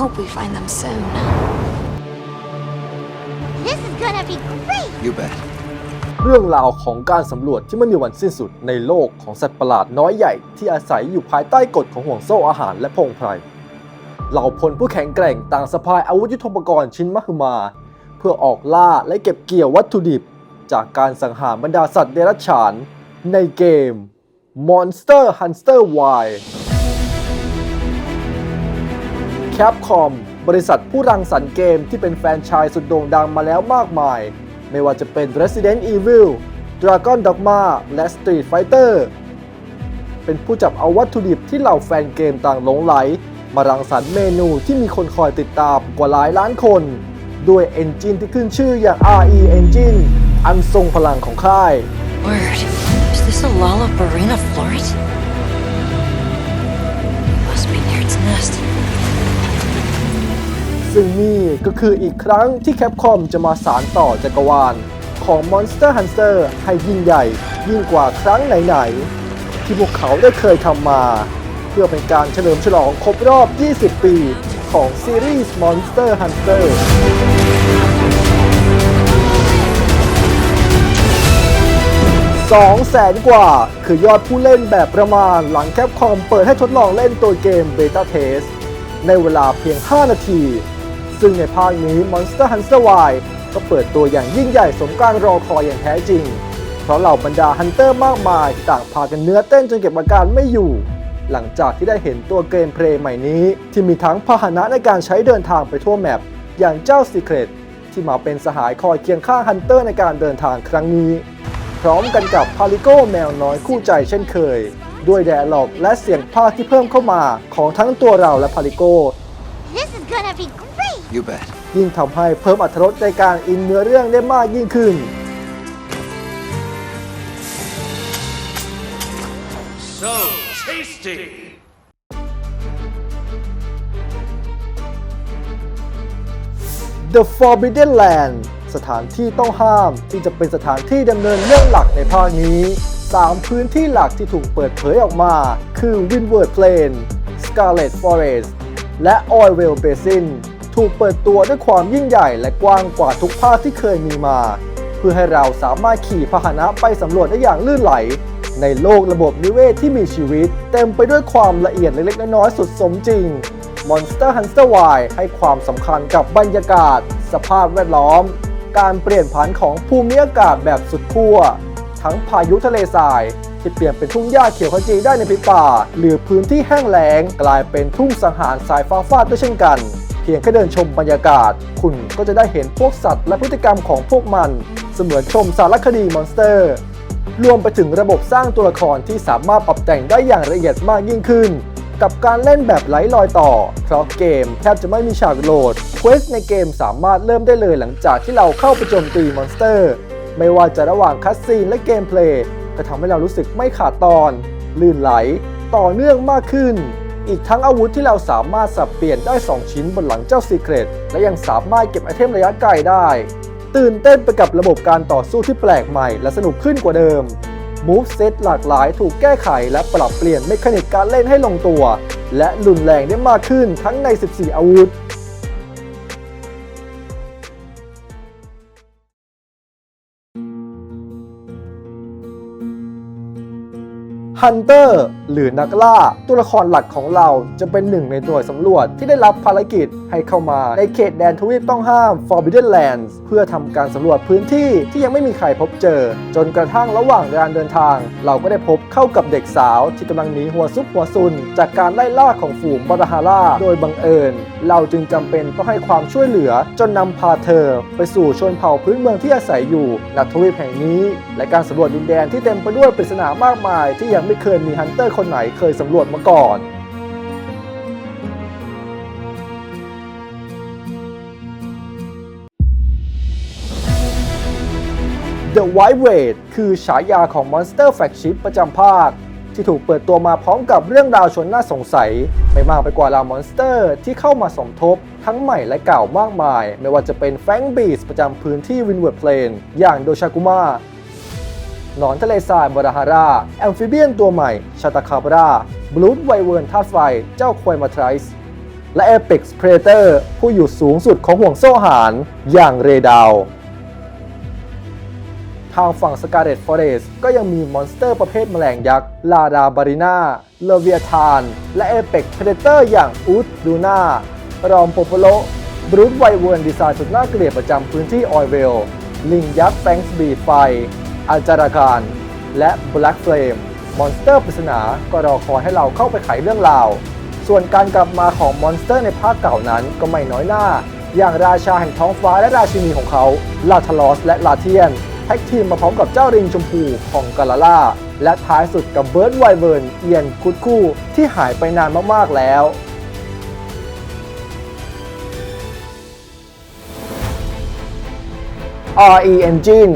hope we find them soon. This is gonna be great! You bet. เรื่องราวของการสำรวจที่ไม่มีวันสิ้นสุดในโลกของสัตว์ประหลาดน้อยใหญ่ที่อาศัยอยู่ภายใต้กฎของห่วงโซ่อาหารและพงไพร เหล่าพลผู้แข็งแกร่งต่างสะพายอาวุธยุทโธปกรณ์ชิ้นมหึมา เพื่อออกล่าและเก็บเกี่ยววัตถุดิบ จากการสังหารบรรดาสัตว์เดรัจฉาน ในเกม Monster Hunter Wild Capcom บริษัทผู้รังสรรค์เกมที่เป็นแฟนชายสุดโด่งดังมาแล้วมากมาย ไม่ว่าจะเป็น Resident Evil Dragon Dogma และ Street Fighter เป็นผู้จับเอาวัตถุดิบที่เหล่าแฟนเกมต่างหลงไหล มารังสรรค์เมนูที่มีคนคอยติดตามกว่าหลายล้านคน ด้วยเอนจินที่ขึ้นชื่ออย่าง RE Engine อันทรงพลังของค่าย Word. Is this a Lollabarina Floret? ซึ่งนี่ก็คืออีกครั้งที่แคปคอมจะมาสารต่อจักรวาล ของ Monster Hunter ให้ยิ่งใหญ่ ยิ่งกว่าครั้งไหนๆ ที่พวกเขาได้เคยทำมา เพื่อเป็นการเฉลิมฉลองครบรอบ 20 ปีของซีรีส์ Monster Hunter 2แสนกว่า คือยอดผู้เล่นแบบประมาณหลังแคปคอมเปิดให้ทดลองเล่นตัวเกม Beta Test ในเวลาเพียง 5 นาที ซึ่งในภาคนี้ Monster Hunter Y ก็เปิดตัวอย่างยิ่งใหญ่สมการรอคอยอย่างแท้จริง เพราะเหล่าบรรดาฮันเตอร์มากมาย ต่างพากันเนื้อเต้นจนเก็บอาการไม่อยู่ หลังจากที่ได้เห็นตัวเกมเพลย์ใหม่นี้ ที่มีทั้งพาหนะในการใช้เดินทางไปทั่วแมปอย่างเจ้า Secret ที่มาเป็นสหายคอยเคียงข้างฮันเตอร์ในการเดินทางครั้งนี้ พร้อมกันกับพาริโก้แมวน้อยคู่ใจเช่นเคย ด้วยแดร์ล็อกและเสียงพากย์ที่เพิ่มเข้ามาของทั้งตัวเราและพาริโก้ This is gonna be great! You bet. ยิ่งทำให้เพิ่มอรรถรสในการอินเนื้อเรื่องได้มากยิ่งขึ้น So tasty! The Forbidden Land สถานที่ต้องห้ามที่จะเป็นสถานที่ดำเนินเรื่องหลักในภาคนี้ 3 พื้นที่หลักที่ถูกเปิดเผยออกมา คือ Windward Plain Scarlet Forest และ Oilwell Basin ถูกเปิดตัวด้วยความยิ่งใหญ่และกว้างกว่าทุกภาคที่เคยมีมา เพื่อให้เราสามารถขี่พาหนะไปสำรวจได้อย่างลื่นไหล ในโลกระบบนิเวศที่มีชีวิต เต็มไปด้วยความละเอียดเล็กๆน้อยๆสุดสมจริง Monster Hunter Y ให้ความสำคัญกับบรรยากาศ สภาพแวดล้อม การเปลี่ยนผันของภูมิอากาศแบบสุดขั้วทั้งพายุทะเลทรายที่เปลี่ยนเป็นทุ่งหญ้าเขียวขจีได้ในพริบตาหรือพื้นที่แห้งแล้งกลายเป็นทุ่งสังหารสายฟ้าฟาดด้วยเช่นกัน เพียงแค่เดินชมบรรยากาศ คุณก็จะได้เห็นพวกสัตว์และพฤติกรรมของพวกมัน เสมือนชมสารคดีมอนสเตอร์ รวมไปถึงระบบสร้างตัวละครที่สามารถปรับแต่งได้อย่างละเอียดมากยิ่งขึ้น กับการเล่นแบบไร้รอยต่อ เพราะเกมแทบจะไม่มีฉากโหลดเควสในเกมสามารถเริ่มได้เลยหลังจากที่เราเข้าไปโจมตีมอนสเตอร์ ไม่ว่าจะระหว่างคัสซีนและเกมเพลย์ก็ทำให้เรารู้สึกไม่ขาดตอน ลื่นไหล ต่อเนื่องมากขึ้น อีกทั้งอาวุธที่เราสามารถสับเปลี่ยนได้ 2 ชิ้นบนหลังเจ้าซีเครตและยังสามารถเก็บไอเทมระยะไกลได้ ตื่นเต้นไปกับระบบการต่อสู้ที่แปลกใหม่และสนุกขึ้นกว่าเดิมมูฟเซตหลากหลายถูกแก้ไขและปรับเปลี่ยนเมคานิกการเล่นให้ลงตัว และรุนแรงได้มากขึ้นทั้งใน 14 อาวุธ ฮันเตอร์หรือนักล่า ตัวละครหลักของเราจะเป็นหนึ่งในหน่วยสำรวจที่ได้รับภารกิจให้เข้ามาในเขตแดนทวีปต้องห้าม Forbidden Lands เพื่อทำการสำรวจพื้นที่ที่ยังไม่มีใครพบเจอ จนกระทั่งระหว่างการเดินทาง เราก็ได้พบเข้ากับเด็กสาวที่กำลังหนีหัวซุกหัวซุน จากการไล่ล่าของฝูงบาราฮาร่าโดยบังเอิญ เราจึงจำเป็นต้องให้ความช่วยเหลือจนนำพาเธอ ไปสู่ชนเผ่าพื้นเมืองที่อาศัยอยู่ณทวีปแห่งนี้ และการสำรวจดินแดนที่เต็มไปด้วยปริศนามากมายที่ยังไม่เคยมีฮันเตอร์คนไหนเคยสำรวจมาก่อน The White Raid คือฉายาของ Monster Flagship ประจำภาค ที่ถูกเปิดตัวมาพร้อมกับเรื่องราวชวนน่าสงสัย ไม่มากไปกว่าเหล่ามอนสเตอร์ ที่เข้ามาสมทบ ทั้งใหม่และเก่ามากมาย ไม่ว่าจะเป็นแฟงบีสประจำพื้นที่วินเวิร์ดเพลนอย่างโดชากุมา หนอนทะเลทรายบาราฮาราแอมฟิเบียนตัวใหม่ชาตาคาบราบลูดไวเวิร์นธาตุไฟ เจ้าควายมาทริสและ Apex Predator ผู้อยู่สูงสุดของห่วงโซ่อาหารอย่างเรดาวทางฝั่ง Scarlet Forest ก็ยังมีมอนสเตอร์ประเภทแมลงยักษ์ ลาดาบาริน่าเลเวียทาน และเอเปกเพเดเตอร์อย่างอูดดูน่ารอมโปโปโลบรูทไวเวิร์นดีไซน์สุดน่าเกลียดประจำพื้นที่ออยเวล ลิงยักษ์แฟงส์บีดไฟ อัจาราการ และแบล็กเฟลมมอนสเตอร์ปริศนาก็รอคอยให้เราเข้าไปไขเรื่องราว ส่วนการกลับมาของมอนสเตอร์ในภาคเก่านั้นก็ไม่น้อยหน้า อย่างราชาแห่งท้องฟ้าและราชินีของเขาลาทลอสและลาเทียนแท็กทีมมาพร้อมกับเจ้าริงชมพูของกาลาล่าและท้ายสุดกับเบิร์ดไวเวิร์นเอียนคุดคู่ที่หายไปนานมากๆแล้ว RE Engine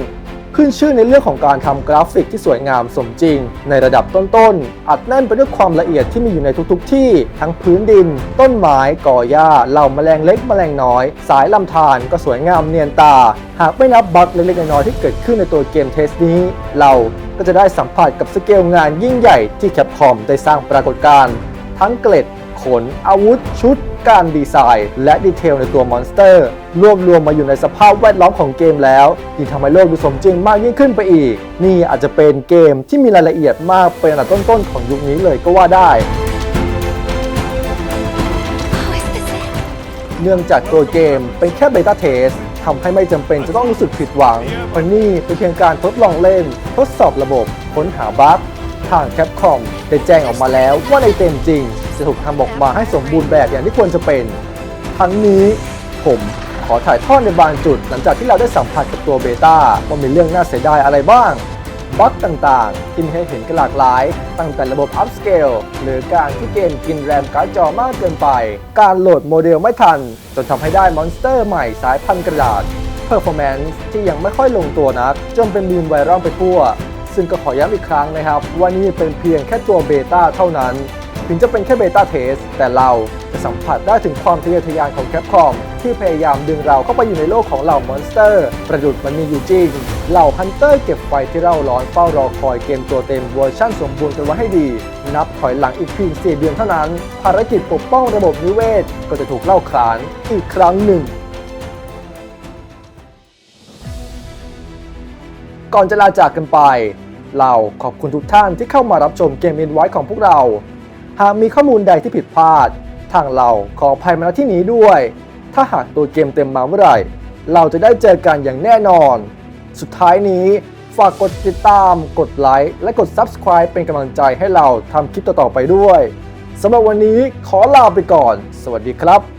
ขึ้นชื่อในเรื่องของการทำกราฟิกที่สวยงามสมจริง ในระดับต้นๆ อัดแน่นไปด้วยความละเอียดที่มีอยู่ในทุกๆ ที่ ทั้งพื้นดิน ต้นไม้ก่อหญ้าเหล่าแมลงเล็กแมลงน้อย สายลำธารก็สวยงามเนียนตา หากไม่นับบั๊กเล็กๆน้อยๆที่เกิดขึ้นในตัวเกมเทสนี้ เราก็จะได้สัมผัสกับสเกลงานยิ่งใหญ่ที่แคปคอมได้สร้างปรากฏการณ์ทั้งเกล็ด ขน อาวุธ ชุด การดีไซน์ และดีเทลในตัวมอนสเตอร์ รวบรวมมาอยู่ในสภาพแวดล้อมของเกมแล้วยิ่งทำให้โลกดูสมจริงมากยิ่งขึ้นไปอีก นี่อาจจะเป็นเกมที่มีรายละเอียดมากเป็นอันดับต้นๆของยุคนี้เลยก็ว่าได้เนื่องจากตัวเกมเป็นแค่เบต้าเทสทำให้ไม่จำเป็นจะต้องรู้สึกผิดหวังเพราะนี่เป็นเพียงการทดลองเล่น ทดสอบระบบ ค้นหาบั๊กทางแคปคอมได้แจ้งออกมาแล้วว่าในเต็มจริง จะถูกทำออกมาให้สมบูรณ์แบบอย่างที่ควรจะเป็น ทั้งนี้ผมขอถ่ายทอดในบางจุด หลังจากที่เราได้สัมผัสกับตัวเบต้าว่ามีเรื่องน่าเสียดายอะไรบ้างบั๊กต่างๆ ที่มีให้เห็นกันหลากหลาย ตั้งแต่ระบบ upscale หรือการที่เกมกินแรมการ์ดจอมากเกินไป การโหลดโมเดลไม่ทัน จนทำให้ได้มอนสเตอร์ใหม่สายพันธุ์กระดาษ performance ที่ยังไม่ค่อยลงตัวนัก จนเป็นมีมไวรัลไปทั่ว ซึ่งก็ขอย้ำอีกครั้งนะครับ ว่านี่เป็นเพียงแค่ตัวเบต้าเท่านั้น ถึงจะเป็นแค่เบต้าเทส แต่เราจะสัมผัสได้ถึงความทะเยอทะยานของแคปคอมที่พยายามดึงเราเข้าไปอยู่ในโลกของเหล่ามอนสเตอร์ ประดุดมันมีอยู่จริง เหล่าฮันเตอร์เก็บไฟที่เราร้อนเฝ้ารอคอยเกมตัวเต็มเวอร์ชั่นสมบูรณ์กันไว้ให้ดี นับถอยหลังอีกเพียง4เดือนเท่านั้น ภารกิจปกป้องระบบนิเวศ ก็จะถูกเล่าขานอีกครั้งหนึ่งก่อนจะลาจากกันไป เราขอบคุณทุกท่านที่เข้ามารับชมเกมอินไว้ของพวกเรา หากมีข้อมูลใดที่ผิดพลาด ทางเราขออภัยมาณที่นี้ด้วย ถ้าหากตัวเกมเต็มมาเมื่อไหร่ เราจะได้เจอกันอย่างแน่นอน สุดท้ายนี้ฝากกดติดตาม กดไลค์ และกด Subscribe เป็นกำลังใจให้เราทำคลิปต่อๆไปด้วย สำหรับวันนี้ขอลาไปก่อน สวัสดีครับ